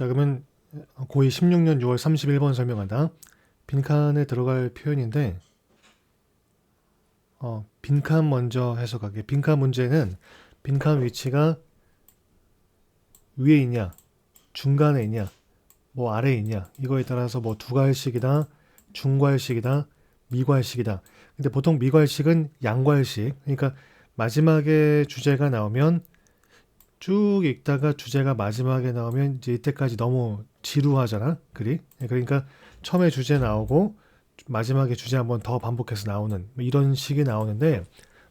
자, 그러면 고2 16년 6월 31번 설명한다. 빈칸에 들어갈 표현인데, 어, 빈칸 먼저 해석하게. 빈칸 문제는 빈칸 위치가 위에 있냐, 중간에 있냐, 뭐 아래에 있냐, 이거에 따라서 뭐 두괄식이다, 중괄식이다, 미괄식이다. 근데 보통 미괄식은 양괄식. 그러니까 마지막에 주제가 나오면 쭉 읽다가 주제가 마지막에 나오면 이제 이때까지 너무 지루하잖아. 글이. 그러니까 처음에 주제 나오고 마지막에 주제 한번 더 반복해서 나오는 뭐 이런 식이 나오는데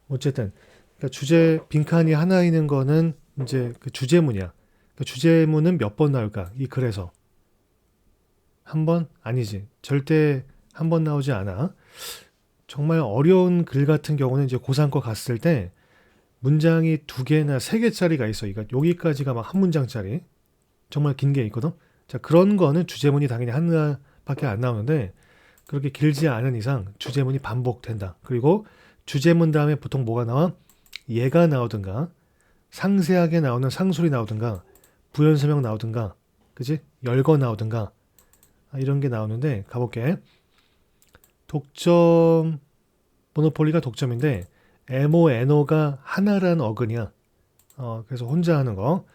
어쨌든 그러니까 주제 빈칸이 하나 있는 거는 이제 그 주제문이야. 그러니까 주제문은 몇 번 나올까? 이 글에서 한 번? 아니지. 절대 한 번 나오지 않아. 정말 어려운 글 같은 경우는 이제 고3 거 갔을 때 문장이 두 개나 세 개짜리가 있어. 이거 여기까지가 막 한 문장짜리. 정말 긴 게 있거든. 자, 그런 거는 주제문이 당연히 하나밖에 안 나오는데 그렇게 길지 않은 이상 주제문이 반복된다. 그리고 주제문 다음에 보통 뭐가 나와? 얘가 나오든가 상세하게 나오는 상술이 나오든가 부연 설명 나오든가 그지? 열거 나오든가 아, 이런 게 나오는데 가볼게. 독점 모노폴리가 독점인데 MONO가 하나란 어근이야. 어, 그래서 혼자 하는 거.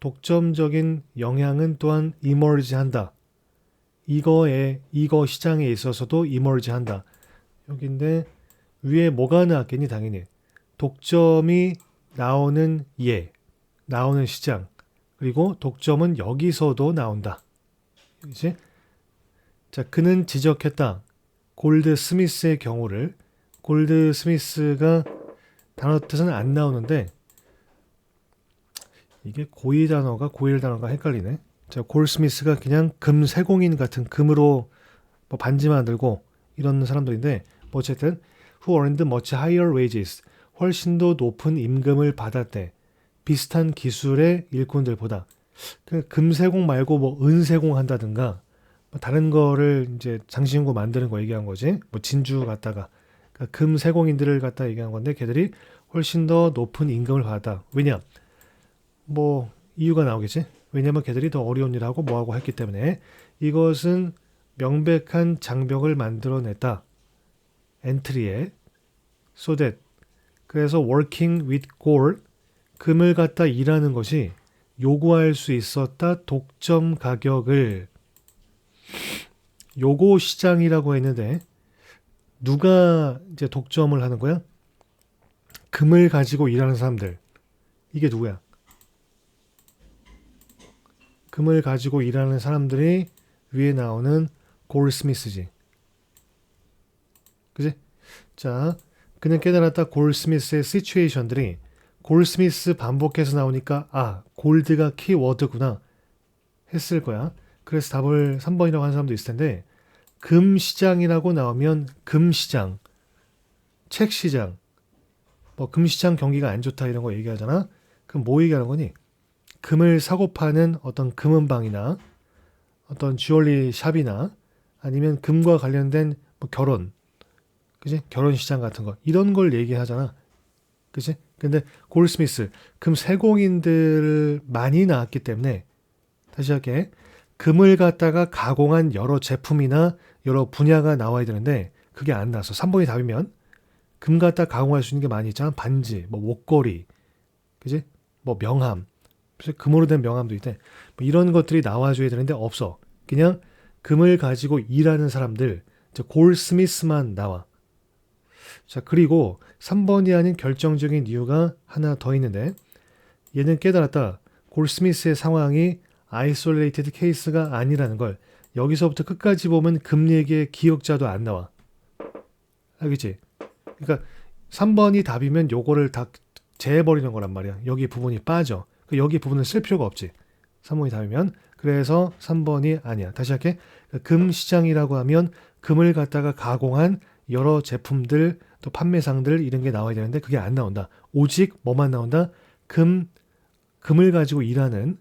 독점적인 영향은 또한 이머지 한다. 이거에 이거 시장에 있어서도 이머지 한다. 여기인데 위에 뭐가 나왔겠니 당연히 독점이 나오는 예 나오는 시장 그리고 독점은 여기서도 나온다. 그지? 자 그는 지적했다. 골드 스미스의 경우를 골드 스미스가 단어 뜻은 안 나오는데 이게 고이 단어가 고일 단어가 헷갈리네. 자, 골 스미스가 그냥 금 세공인 같은 금으로 뭐 반지 만들고 이런 사람들인데 뭐 어쨌든 who earned much higher wages 훨씬 더 높은 임금을 받았대. 비슷한 기술의 일꾼들보다 그 금세공 말고 뭐 은세공 한다든가 뭐 다른 거를 이제 장신구 만드는 거 얘기한 거지. 뭐 진주 갖다가 그러니까 금세공인들을 갖다 얘기한 건데 걔들이 훨씬 더 높은 임금을 받아. 왜냐? 뭐 이유가 나오겠지. 왜냐면 걔들이 더 어려운 일하고 뭐하고 했기 때문에 이것은 명백한 장벽을 만들어냈다. 엔트리에 so that 그래서 working with gold 금을 갖다 일하는 것이 요구할 수 있었다 독점 가격을 요고 시장이라고 했는데 누가 이제 독점을 하는 거야? 금을 가지고 일하는 사람들 이게 누구야? 금을 가지고 일하는 사람들이 위에 나오는 골스미스지. 그지? 자, 그는 깨달았다 골스미스의 시츄에이션들이 골스미스 반복해서 나오니까 아, 골드가 키워드구나 했을 거야. 그래서 답을 3번이라고 하는 사람도 있을 텐데 금시장이라고 나오면 금시장, 책시장, 뭐 금시장 경기가 안 좋다 이런 거 얘기하잖아. 그럼 뭐 얘기하는 거니? 금을 사고 파는 어떤 금은방이나 어떤 주얼리 샵이나 아니면 금과 관련된 뭐 결혼, 그지? 결혼 시장 같은 거 이런 걸 얘기하잖아, 그지? 근데 골스미스 금 세공인들 많이 나왔기 때문에 다시 할게 금을 갖다가 가공한 여러 제품이나 여러 분야가 나와야 되는데 그게 안 나서 3번이 답이면 금 갖다 가공할 수 있는 게 많이 있잖아 반지, 뭐 목걸이, 그지? 뭐 명함, 금으로 된 명함도 있대. 뭐 이런 것들이 나와줘야 되는데 없어. 그냥 금을 가지고 일하는 사람들, 골스미스만 나와. 자, 그리고 3번이 아닌 결정적인 이유가 하나 더 있는데, 얘는 깨달았다. 골스미스의 상황이 아이솔레이티드 케이스가 아니라는 걸 여기서부터 끝까지 보면 금 얘기의 기억자도 안 나와. 알겠지? 그러니까 3번이 답이면 요거를 다 재버리는 거란 말이야. 여기 부분이 빠져. 그 여기 부분은 쓸 필요가 없지. 3번이 답이면. 그래서 3번이 아니야. 다시 할게. 그금 시장이라고 하면 금을 갖다가 가공한 여러 제품들 또 판매상들 이런 게 나와야 되는데 그게 안 나온다. 오직 뭐만 나온다? 금 금을 가지고 일하는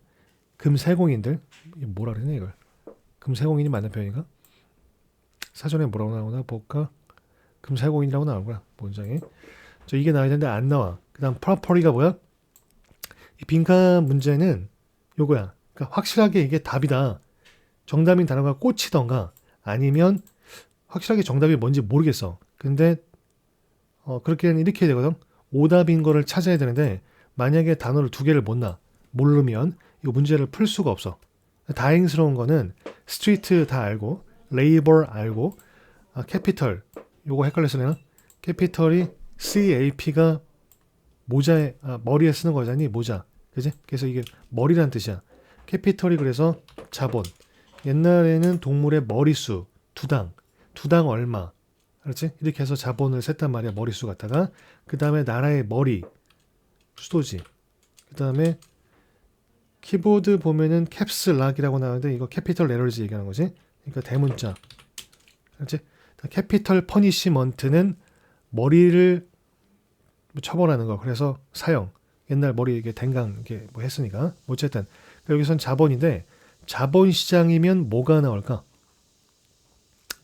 금세공인들 뭐라 그러냐 이걸 금세공인이 맞는 표현인가? 사전에 뭐라고 나오나 볼까? 금세공인이라고 나오구나 문장에 저 이게 나와야 되는데 안 나와 그 다음 프로퍼리가 뭐야? 이 빈칸 문제는 요거야 그러니까 확실하게 이게 답이다. 정답인 단어가 꽂히던가 아니면 확실하게 정답이 뭔지 모르겠어. 근데 어, 그렇게는 이렇게 되거든. 오답인 거를 찾아야 되는데 만약에 단어를 두 개를 못 나. 모르면 이 문제를 풀 수가 없어. 다행스러운 거는 스트리트 다 알고 레이버 알고 아, 캐피털 요거 헷갈렸어 내가 캐피털이 CAP가 모자에 아, 머리에 쓰는 거잖니 모자 그지? 그래서 이게 머리란 뜻이야. 캐피털이 그래서 자본. 옛날에는 동물의 머리수 두 당 두 당 얼마 알았지? 이렇게 해서 자본을 셌단 말이야 머리수 갖다가 그 다음에 나라의 머리 수도지 그 다음에 키보드 보면은 캡스 락이라고 나오는데 이거 캐피털 레러지 얘기하는 거지. 그러니까 대문자. 알지? 캐피털 퍼니시먼트는 머리를 처벌하는 거. 그래서 사형. 옛날 머리 이게 댕강 이게 뭐 했으니까. 어쨌든. 여기선 자본인데 자본 시장이면 뭐가 나올까?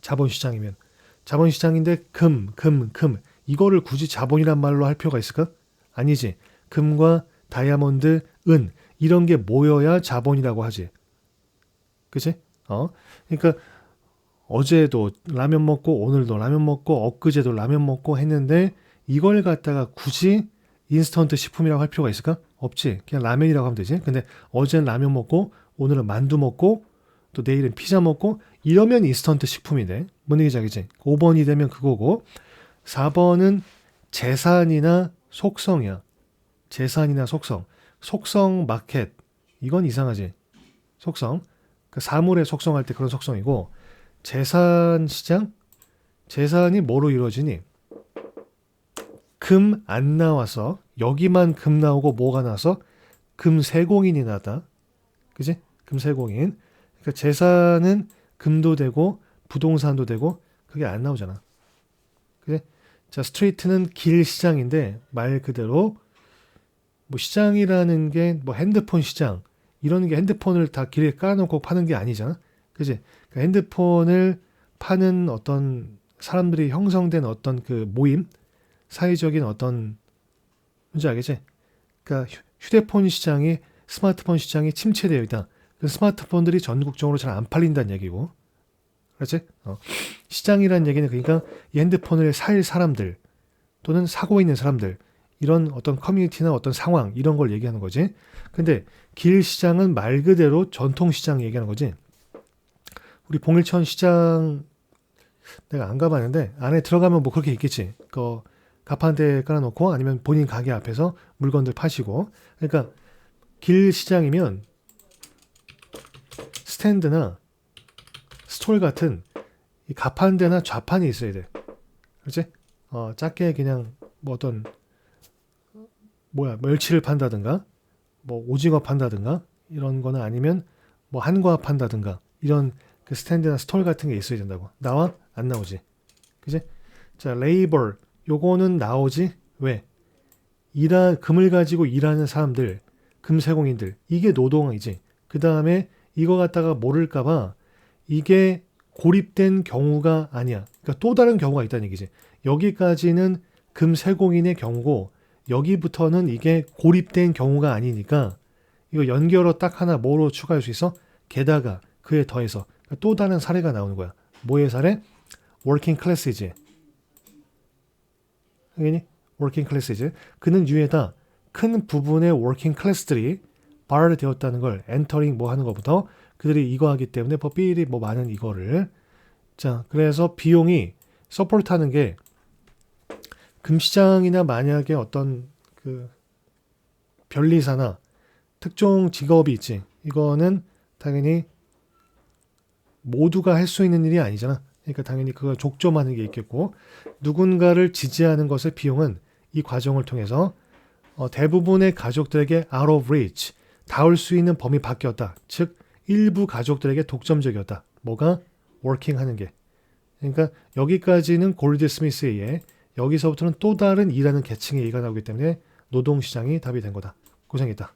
자본 시장이면. 자본 시장인데 금, 금, 금. 이거를 굳이 자본이란 말로 할 필요가 있을까? 아니지. 금과 다이아몬드, 은 이런 게 모여야 자본이라고 하지. 그치? 어? 그러니까 어제도 라면 먹고 오늘도 라면 먹고 엊그제도 라면 먹고 했는데 이걸 갖다가 굳이 인스턴트 식품이라고 할 필요가 있을까? 없지. 그냥 라면이라고 하면 되지. 근데 어제는 라면 먹고 오늘은 만두 먹고 또 내일은 피자 먹고 이러면 인스턴트 얘기지 알겠지? 5번이 되면 그거고 4번은 재산이나 속성이야. 재산이나 속성. 속성 마켓. 이건 이상하지. 속성. 그 사물의 속성할 때 그런 속성이고 재산 시장? 재산이 뭐로 이루어지니? 금 안 나와서 여기만 금 나오고 뭐가 나서 금 세공인이 나다. 그지? 금 세공인. 그러니까 재산은 금도 되고 부동산도 되고 그게 안 나오잖아. 그래? 자, 스트리트는 길 시장인데 말 그대로 뭐 시장이라는 게 뭐 핸드폰 시장 이런 게 핸드폰을 다 길에 깔아놓고 파는 게 아니잖아. 그지? 그러니까 핸드폰을 파는 어떤 사람들이 형성된 어떤 그 모임, 사회적인 어떤 뭔지 알겠지? 그러니까 휴- 휴대폰 시장이 스마트폰 시장이 침체되어 있다. 그 스마트폰들이 전국적으로 잘 안 팔린다는 얘기고. 그렇지? 어. 시장이라는 얘기는 그러니까 이 핸드폰을 살 사람들 또는 사고 있는 사람들 이런 어떤 커뮤니티나 어떤 상황 이런 걸 얘기하는 거지. 근데 길 시장은 말 그대로 전통 시장 얘기하는 거지. 우리 봉일천 시장 내가 안 가봤는데 안에 들어가면 뭐 그렇게 있겠지. 그 가판대 깔아놓고 아니면 본인 가게 앞에서 물건들 파시고. 그러니까 길 시장이면 스탠드나 스톨 같은 이 가판대나 좌판이 있어야 돼. 그렇지? 어, 작게 그냥 뭐 어떤 뭐야 멸치를 판다든가 뭐 오징어 판다든가 이런 거나 아니면 뭐 한과 판다든가 이런 그 스탠드나 스톨 같은 게 있어야 된다고. 나와? 안 나오지. 그지? 자, 레이버 요거는 나오지? 왜? 일하 금을 가지고 일하는 사람들, 금세공인들 이게 노동이지. 그 다음에 이거 갖다가 모를까봐 이게 고립된 경우가 아니야. 그러니까 또 다른 경우가 있다는 얘기지. 여기까지는 금세공인의 경우고 여기부터는 이게 고립된 경우가 아니니까 이거 연결어 딱 하나 뭐로 추가할 수 있어? 게다가 그에 더해서 그러니까 또 다른 사례가 나오는 거야. 뭐의 사례? working class이지. 당연히 working class이지. 그는 유에다 큰 부분의 working class들이 발효되었다는 걸 entering 뭐 하는 것부터 그들이 이거 하기 때문에 법비리 뭐 많은 이거를 자 그래서 비용이 서포트하는 게 금시장이나 만약에 어떤 그 변리사나 특정 직업이 있지 이거는 당연히 모두가 할 수 있는 일이 아니잖아 그러니까 당연히 그걸 족점하는 게 있겠고 누군가를 지지하는 것의 비용은 이 과정을 통해서 어, 대부분의 가족들에게 out of reach 닿을 수 있는 범위 바뀌었다. 즉 일부 가족들에게 독점적이었다. 뭐가 working 하는 게. 그러니까 여기까지는 골드 스미스에 의해 여기서부터는 또 다른 일하는 계층의 얘기가 나오기 때문에 노동시장이 답이 된 거다. 고생했다.